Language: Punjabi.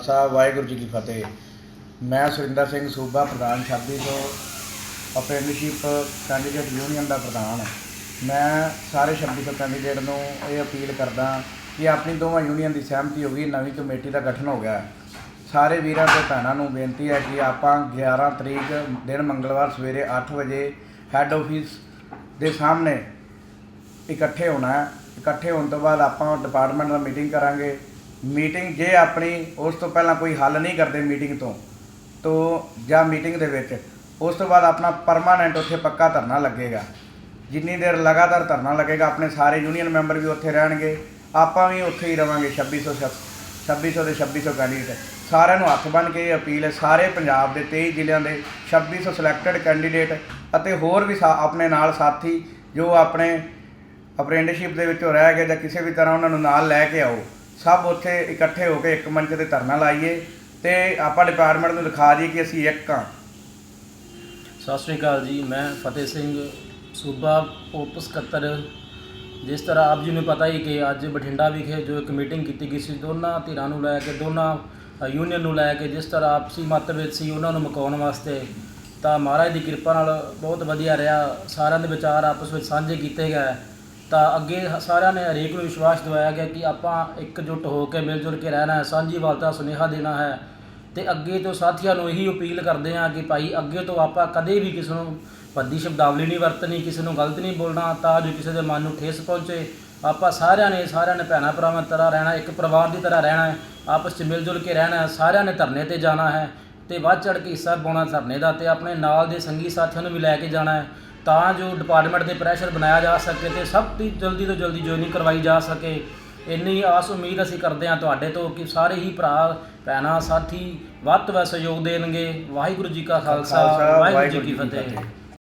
ਖਾਲਸਾ ਵਾਹਿਗੁਰੂ ਜੀ ਕੀ ਫਤਿਹ। ਮੈਂ ਸੁਰਿੰਦਰ ਸਿੰਘ ਸੂਬਾ ਪ੍ਰਧਾਨ 2600 ਅਪ੍ਰੈਂਟਿਸਸ਼ਿਪ ਕੈਂਡੀਡੇਟ ਯੂਨੀਅਨ ਦਾ ਪ੍ਰਧਾਨ। ਮੈਂ ਸਾਰੇ 2600 ਕੈਂਡੀਡੇਟ ਨੂੰ ਇਹ ਅਪੀਲ ਕਰਦਾ ਕਿ ਆਪਣੀ ਦੋਵਾਂ ਯੂਨੀਅਨ ਦੀ ਸਹਿਮਤੀ ਹੋ ਗਈ, ਨਵੀਂ ਕਮੇਟੀ ਦਾ ਗਠਨ ਹੋ ਗਿਆ ਸਾਰੇ ਵੀਰਾਂ ਤੇ ਭੈਣਾਂ ਨੂੰ ਬੇਨਤੀ ਹੈ ਕਿ ਆਪਾਂ 11 ਤਰੀਕ ਦਿਨ ਮੰਗਲਵਾਰ ਸਵੇਰੇ 8 ਵਜੇ ਹੈੱਡ ਆਫਿਸ ਦੇ ਸਾਹਮਣੇ ਇਕੱਠੇ ਹੋਣਾ ਹੈ। ਇਕੱਠੇ ਹੋਣ ਤੋਂ ਬਾਅਦ ਆਪਾਂ ਡਿਪਾਰਟਮੈਂਟ ਦਾ ਮੀਟਿੰਗ ਕਰਾਂਗੇ। ਮੀਟਿੰਗ ਜੇ ਆਪਣੀ ਉਸ ਤੋਂ ਪਹਿਲਾਂ ਕੋਈ ਹੱਲ ਨਹੀਂ ਕਰਦੇ ਮੀਟਿੰਗ ਤੋਂ ਤੋਂ ਜਾਂ ਮੀਟਿੰਗ ਦੇ ਵਿੱਚ, ਉਸ ਤੋਂ ਬਾਅਦ ਆਪਣਾ ਪਰਮਾਨੈਂਟ ਉੱਥੇ ਪੱਕਾ ਧਰਨਾ ਲੱਗੇਗਾ। ਜਿੰਨੀ ਦੇਰ ਲਗਾਤਾਰ ਧਰਨਾ ਲੱਗੇਗਾ, ਆਪਣੇ ਸਾਰੇ ਯੂਨੀਅਨ ਮੈਂਬਰ ਵੀ ਉੱਥੇ ਰਹਿਣਗੇ, ਆਪਾਂ ਵੀ ਉੱਥੇ ਹੀ ਰਵਾਂਗੇ 2600 2600 ਦੇ 2600 ਕੈਂਡੀਡੇਟ ਸਾਰਿਆਂ ਨੂੰ ਹੱਥ ਬੰਨ੍ਹ ਕੇ ਇਹ ਅਪੀਲ ਹੈ, ਸਾਰੇ ਪੰਜਾਬ ਦੇ 23 ਜ਼ਿਲ੍ਹਿਆਂ ਦੇ 2600 ਸਿਲੈਕਟਡ ਕੈਂਡੀਡੇਟ ਅਤੇ ਹੋਰ ਵੀ ਸਾ- ਆਪਣੇ ਨਾਲ ਸਾਥੀ ਜੋ ਆਪਣੇ ਅਪ੍ਰੈਂਟਿਸਸ਼ਿਪ ਦੇ ਵਿੱਚੋਂ ਰਹਿ ਗਏ ਜਾਂ ਕਿਸੇ ਵੀ ਤਰ੍ਹਾਂ ਉਹਨਾਂ ਨੂੰ ਨਾਲ ਲੈ ਕੇ ਆਓ। ਸਭ ਉੱਥੇ ਇਕੱਠੇ ਹੋ ਕੇ ਇੱਕ ਮੰਚ ਤੇ ਧਰਨਾ ਲਾਈਏ ਤੇ ਆਪਾਂ ਡਿਪਾਰਟਮੈਂਟ ਨੂੰ ਦਿਖਾ ਦਈਏ ਕਿ ਅਸੀਂ ਇੱਕ ਹਾਂ। ਸਤਿ ਸ਼੍ਰੀ ਅਕਾਲ ਜੀ, ਮੈਂ ਫਤਿਹ ਸਿੰਘ ਸੂਬਾ ਉਪ ਸਕੱਤਰ। ਜਿਸ ਤਰ੍ਹਾਂ ਆਪ ਜੀ ਨੂੰ ਪਤਾ ਹੀ ਕਿ ਅੱਜ ਬਠਿੰਡਾ ਵਿਖੇ ਜੋ ਇੱਕ ਮੀਟਿੰਗ ਕੀਤੀ ਗਈ ਸੀ, ਦੋਨਾਂ ਧਿਰਾਂ ਨੂੰ ਲੈ ਕੇ, ਦੋਨਾਂ ਯੂਨੀਅਨ ਨੂੰ ਲੈ ਕੇ ਜਿਸ ਤਰ੍ਹਾਂ ਆਪਸੀ ਮਤਭੇਦ ਸੀ, ਉਹਨਾਂ ਨੂੰ ਮੁਕਾਉਣ ਵਾਸਤੇ ਤਾਂ ਮਹਾਰਾਜ ਦੀ ਕਿਰਪਾ ਨਾਲ ਬਹੁਤ ਵਧੀਆ ਰਿਹਾ। ਸਾਰਿਆਂ ਦੇ ਵਿਚਾਰ ਆਪਸ ਵਿੱਚ ਸਾਂਝੇ ਕੀਤੇ ਗਏ। ਤਾਂ ਅੱਗੇ ਸਾਰਿਆਂ ਨੇ ਹਰੇਕ ਨੂੰ ਵਿਸ਼ਵਾਸ ਦਿਵਾਇਆ ਗਿਆ ਕਿ ਆਪਾਂ ਇਕਜੁੱਟ ਹੋ ਕੇ ਮਿਲ ਜੁਲ ਕੇ ਰਹਿਣਾ ਹੈ ਸਾਂਝੀਵਾਲਤਾ ਸੁਨੇਹਾ ਦੇਣਾ ਹੈ। ਤੇ ਅੱਗੇ ਤੋਂ ਸਾਥੀਆਂ ਨੂੰ ਇਹੀ ਅਪੀਲ ਕਰਦੇ ਹਾਂ ਕਿ ਭਾਈ ਅੱਗੇ ਤੋਂ ਆਪਾਂ ਕਦੇ ਵੀ ਕਿਸੇ ਨੂੰ ਭੱਦੀ ਸ਼ਬਦਾਵਲੀ ਨਹੀਂ ਵਰਤਣੀ, ਕਿਸੇ ਨੂੰ ਗਲਤ ਨਹੀਂ ਬੋਲਣਾ, ਤਾਂ ਜੋ ਕਿਸੇ ਦੇ ਮਨ ਨੂੰ ਠੇਸ ਪਹੁੰਚੇ। ਆਪਾਂ ਸਾਰਿਆਂ ਨੇ ਸਾਰਿਆਂ ਨੇ ਭੈਣਾਂ ਭਰਾਵਾਂ ਦੀ ਤਰ੍ਹਾਂ ਰਹਿਣਾ, ਇੱਕ ਪਰਿਵਾਰ ਦੀ ਤਰ੍ਹਾਂ ਰਹਿਣਾ ਹੈ, ਆਪਸ 'ਚ ਮਿਲ ਜੁਲ ਕੇ ਰਹਿਣਾ ਹੈ, ਸਾਰਿਆਂ ਨੇ ਧਰਨੇ ਤੇ ਜਾਣਾ ਹੈ। ਤੇ ਵੱਧ ਚੜ ਕੇ ਹਿੱਸਾ ਪਾਉਣਾ ਧਰਨੇ ਦਾ ਤੇ ਆਪਣੇ ਨਾਲ ਦੇ ਸੰਗੀ ਸਾਥੀਆਂ ਨੂੰ ਵੀ ਲੈ ਕੇ ਜਾਣਾ ਹੈ। ਤਾਂ ਜੋ ਡਿਪਾਰਟਮੈਂਟ ਦੇ ਪ੍ਰੈਸ਼ਰ ਬਣਾਇਆ ਜਾ ਸਕੇ ਤੇ ਸਭ ਤੋਂ ਜਲਦੀ ਤੋਂ ਜਲਦੀ ਜੁਆਇਨਿੰਗ ਕਰਵਾਈ ਜਾ ਸਕੇ। ਇੰਨੀ ਆਸ ਉਮੀਦ ਅਸੀਂ ਕਰਦੇ ਹਾਂ ਤੁਹਾਡੇ ਤੋਂ ਕਿ ਸਾਰੇ ਹੀ ਭਰਾ ਭੈਣਾਂ ਸਾਥੀ ਵੱਧ ਤੋਂ ਵੱਧ ਸਹਿਯੋਗ ਦੇਣਗੇ। ਵਾਹਿਗੁਰੂ ਜੀ ਕਾ ਖਾਲਸਾ ਵਾਹਿਗੁਰੂ ਜੀ ਕੀ ਫਤਿਹ।